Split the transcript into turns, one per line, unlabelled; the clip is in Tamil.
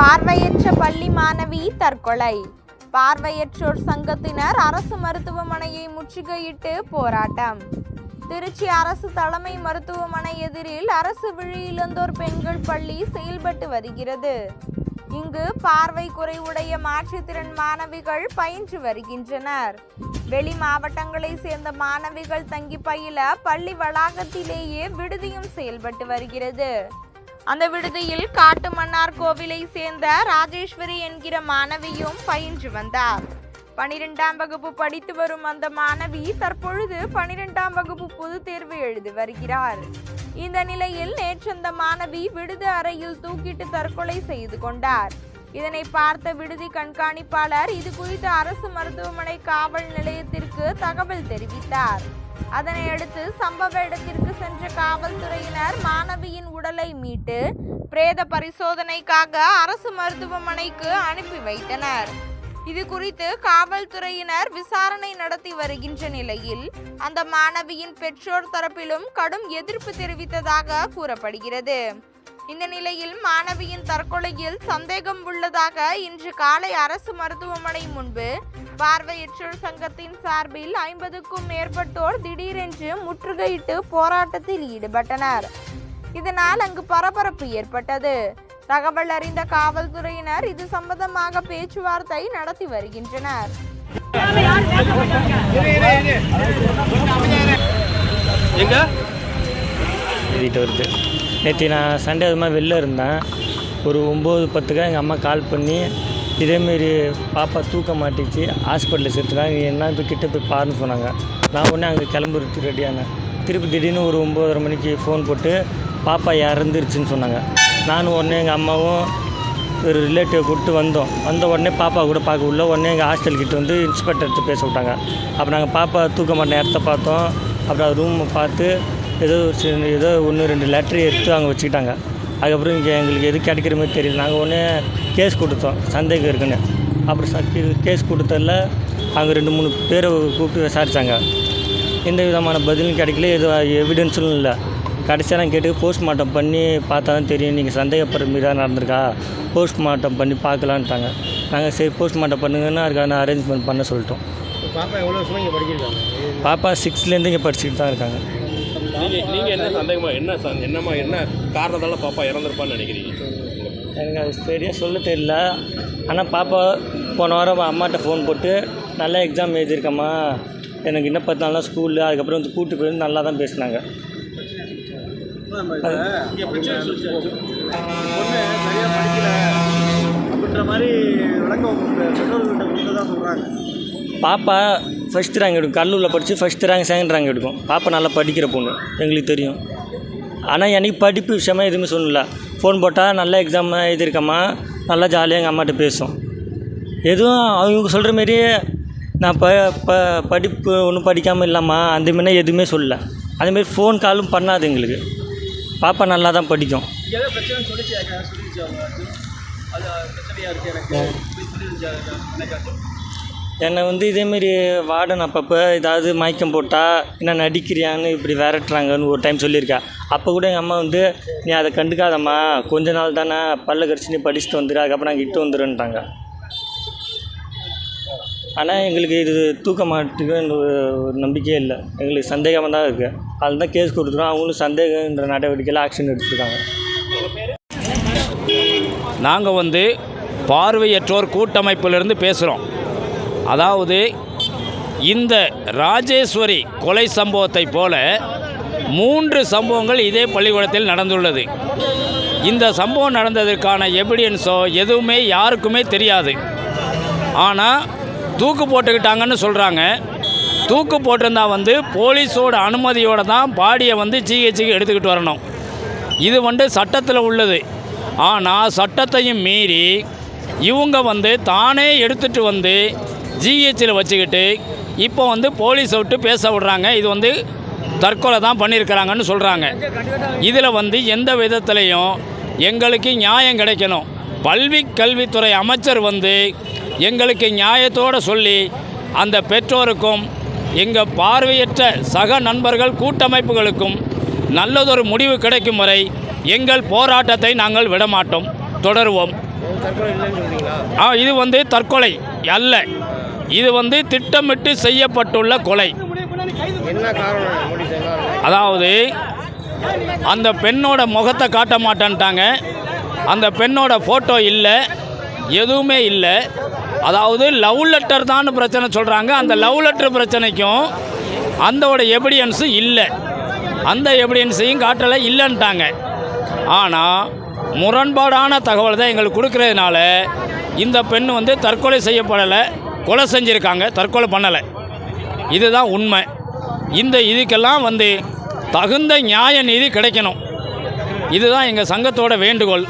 பார்வையற்ற பள்ளி மாணவி தற்கொலை. பார்வையற்றோர் சங்கத்தினர் அரசு மருத்துவமனையை முற்றுகையிட்டு போராட்டம். திருச்சி அரசு தலைமை மருத்துவமனை எதிரில் அரசு விழியிழந்தோர் பெண்கள் பள்ளி செயல்பட்டு வருகிறது. இங்கு பார்வை குறைவுடைய மாற்றுத்திறன் மாணவிகள் பயின்று வருகின்றனர். வெளி மாவட்டங்களை சேர்ந்த மாணவிகள் தங்கி பயில பள்ளி வளாகத்திலேயே விடுதியும் செயல்பட்டு வருகிறது. அந்த விடுதியில் காட்டுமன்னார் கோவிலை சேர்ந்த ராஜேஸ்வரி என்கிற மாணவியும் பயின்று வந்தார். பனிரெண்டாம் வகுப்பு படித்து வரும் அந்த மாணவி தற்பொழுது பனிரெண்டாம் வகுப்பு பொது தேர்வு எழுதி வருகிறார். இந்த நிலையில் நேற்று அந்த மாணவி விடுதி அறையில் தூக்கிட்டு தற்கொலை செய்து கொண்டார். இதனை பார்த்த விடுதி கண்காணிப்பாளர் இது குறித்து அரசு மருத்துவமனை காவல் நிலையத்திற்கு தகவல் தெரிவித்தார். அதனையடுத்து சம்பவ இடத்திற்கு சென்ற காவல்துறையினர் மாணவியின் உடலை மீட்டு பிரேத பரிசோதனைக்காக அரசு மருத்துவமனைக்கு அனுப்பி வைத்தனர். இது குறித்து காவல்துறையினர் விசாரணை நடத்தி வருகின்ற நிலையில் அந்த மாணவியின் பெற்றோர் தரப்பிலும் கடும் எதிர்ப்பு தெரிவித்ததாக கூறப்படுகிறது. இந்த நிலையில் மாணவியின் தற்கொலையில் சந்தேகம் உள்ளதாக இன்று காலை அரசு மருத்துவமனை முன்பு பார்வையற்றோர் சங்கத்தின் சார்பில் ஐம்பதுக்கும் மேற்பட்டோர் திடீரென்று முற்றுகையிட்டு போராட்டத்தில் ஈடுபட்டனர். இதனால் அங்கு பரபரப்பு ஏற்பட்டது. தகவல் அறிந்த காவல்துறையினர் இது சம்பந்தமாக பேச்சுவார்த்தை நடத்தி வருகின்றனர்.
வருது நேற்று நான் சண்டே அது மாதிரி வெளில இருந்தேன். ஒரு ஒம்பது பத்துக்காக எங்கள் அம்மா கால் பண்ணி இதேமாரி பாப்பா தூக்க மாட்டிச்சு ஹாஸ்பிட்டலில் சேர்த்துனாங்க நீ என்ன போய் கிட்டே போய் பாருன்னு சொன்னாங்க. நான் உடனே அங்கே கிளம்புறதுக்கு ரெடியானேன் திருப்பி திடீர்னு ஒரு ஒம்போதரை மணிக்கு ஃபோன் போட்டு பாப்பா இறந்துருச்சுன்னு சொன்னாங்க. நானும் உடனே எங்கள் அம்மாவும் ஒரு ரிலேட்டிவ் கூப்பிட்டு வந்தோம். வந்த உடனே பாப்பா கூட பார்க்க உள்ள உடனே எங்கள் ஹாஸ்டல்கிட்ட வந்து இன்ஸ்பெக்டர்கிட்ட பேச விட்டாங்க. அப்போ நாங்கள் பாப்பா தூக்க மாட்டேன் இடத்த பார்த்தோம். அப்புறம் ரூம் பார்த்து ஏதோ ஏதோ ஒன்று ரெண்டு லெட்டர் எடுத்து அங்கே வச்சுக்கிட்டாங்க. அதுக்கப்புறம் இங்கே எங்களுக்கு எது கிடைக்கிற மாதிரி தெரியல. நாங்கள் உடனே கேஸ் கொடுத்தோம். சந்தேகம் இருக்குன்னு. அப்புறம் ச கேஸ் கொடுத்ததில் அங்கே ரெண்டு மூணு பேரை கூப்பிட்டு விசாரித்தாங்க எந்த விதமான பதிலும் கிடைக்கல. எதுவும் எவிடன்ஸும் இல்லை. கடைசியாக நான் கேட்டு போஸ்ட்மார்ட்டம் பண்ணி பார்த்தா தான் தெரியும். நீங்கள் சந்தேகப்படுற மாரி தான் நடந்திருக்கா? போஸ்ட்மார்ட்டம் பண்ணி பார்க்கலான்ட்டாங்க. நாங்கள் சரி போஸ்ட்மார்ட்டம் பண்ணுங்கன்னா அதுக்கான அரேஞ்ச்மெண்ட் பண்ண சொல்லிட்டோம்.
பாப்பா எவ்வளோ வருஷமா இங்கே படிக்கிறாங்க
பாப்பா சிக்ஸ்த்லேருந்து இங்கே படிச்சுக்கிட்டு தான் இருக்காங்க.
நீங்க நீங்க என்ன சந்தேகமா என்ன சந்- என்னமா என்ன காரணத்தால பாப்பா இறந்துருப்பான்னு நினைக்கிறீங்க?
எனக்கு அது சரியாக சொல்ல தெரியல. ஆனால் பாப்பா போன வாரம் அம்மாட்ட ஃபோன் போட்டு நல்லா எக்ஸாம் எழுதியிருக்கம்மா. எனக்கு இன்னும் பத்து நாளாக ஸ்கூலு அதுக்கப்புறம் வந்து கூட்டு போய் நல்லா தான் பேசினாங்க. பாப்பா ஃபஸ்ட் ரேங்க் எடுக்கும். கல்லூரில் படித்து ஃபஸ்ட் ரேங்க் செகண்ட் ரேங்க் எடுக்கும். பாப்பா நல்லா படிக்கிற பொண்ணு. எங்களுக்கு தெரியும். ஆனால் எனக்கு படிப்பு விஷயமா எதுவுமே சொல்லல. ஃபோன் போட்டால் நல்ல எக்ஸாம் எழுதியிருக்கம்மா. நல்லா ஜாலியாக எங்கள் அம்மாட்ட பேசும். எதுவும் அவங்க சொல்கிற மாரி நான் ப ப படிப்பு ஒன்றும் படிக்காமல் இல்லாமா அந்த மாரி எதுவுமே சொல்லல. அதேமாரி ஃபோன் காலும் பண்ணாது எங்களுக்கு. பாப்பா நல்லா தான் படிக்கும்.
பிரச்சனை
என்னை வந்து இதேமாரி வார்டன் அப்பப்போ ஏதாவது மயக்கம் போட்டால் என்ன நடிக்கிறியான்னு இப்படி விரட்டுறாங்கன்னு ஒரு டைம் சொல்லியிருக்கா. அப்போ கூட எங்கள் அம்மா வந்து நீ அதை கண்டுக்காதம்மா. கொஞ்ச நாள் தானே பல்ல கடிச்சு நீ படிச்சுட்டு வந்துடு அதுக்கப்புறம் நாங்கள் இட்டு வந்துடுன்ட்டாங்க ஆனால் எங்களுக்கு இது தூக்க மாட்டுக்குன்னு ஒரு நம்பிக்கையே இல்லை. எங்களுக்கு சந்தேகமாக தான் இருக்குது அதில் தான் கேஸ் கொடுத்துருவோம் அவங்களும் சந்தேகன்ற நடவடிக்கையில் ஆக்ஷன் எடுத்துருக்காங்க.
நாங்கள் வந்து பார்வையற்றோர் கூட்டமைப்பிலிருந்து பேசுகிறோம் அதாவது இந்த ராஜேஸ்வரி கொலை சம்பவத்தை போல மூன்று சம்பவங்கள் இதே பள்ளிக்கூடத்தில் நடந்துள்ளது. இந்த சம்பவம் நடந்ததற்கான எவிடியன்ஸோ எதுவுமே யாருக்குமே தெரியாது. ஆனால் தூக்கு போட்டுக்கிட்டாங்கன்னு சொல்கிறாங்க தூக்கு போட்டிருந்தா வந்து போலீஸோட அனுமதியோடு தான் பாடியை வந்து ஜிஹெச்சுக்கு எடுத்துக்கிட்டு வரணும். இது வந்து சட்டத்தில் உள்ளது. ஆனால் சட்டத்தையும் மீறி இவங்க வந்து தானே எடுத்துகிட்டு வந்து ஜிஹெச்சில் வச்சுக்கிட்டு இப்போ வந்து போலீஸை விட்டு பேச விடுறாங்க. இது வந்து தற்கொலை தான் பண்ணியிருக்கிறாங்கன்னு சொல்கிறாங்க இதில் வந்து எந்த விதத்துலேயும் எங்களுக்கு நியாயம் கிடைக்கணும். பல்வி கல்வித்துறை அமைச்சர் வந்து எங்களுக்கு நியாயத்தோடு சொல்லி அந்த பெற்றோருக்கும் எங்கள் பார்வையற்ற சக நண்பர்கள் கூட்டமைப்புகளுக்கும் நல்லதொரு முடிவு கிடைக்கும் வரை எங்கள் போராட்டத்தை நாங்கள் விடமாட்டோம். தொடருவோம். இது வந்து தற்கொலை அல்ல. இது வந்து திட்டமிட்டு செய்யப்பட்டுள்ள கொலை. அதாவது அந்த பெண்ணோட முகத்தை காட்ட மாட்டேன்ட்டாங்க. அந்த பெண்ணோட ஃபோட்டோ இல்லை எதுவுமே இல்லை. அதாவது லவ் லெட்டர் தான் பிரச்சனை சொல்கிறாங்க அந்த லவ் லெட்டர் பிரச்சனைக்கும் அந்தோட எவிடியன்ஸு இல்லை. அந்த எவிடியன்ஸையும் காட்டலை இல்லைன்ட்டாங்க. ஆனால் முரண்பாடான தகவல் தான் எங்களுக்கு கொடுக்கறதுனால இந்த பெண் வந்து தற்கொலை செய்யப்படலை. கொலை செஞ்சுருக்காங்க தற்கொலை பண்ணலை. இதுதான் உண்மை. இந்த இதுக்கெல்லாம் வந்து தகுந்த நியாய நீதி கிடைக்கணும். இதுதான் எங்கள் சங்கத்தோட வேண்டுகோள்.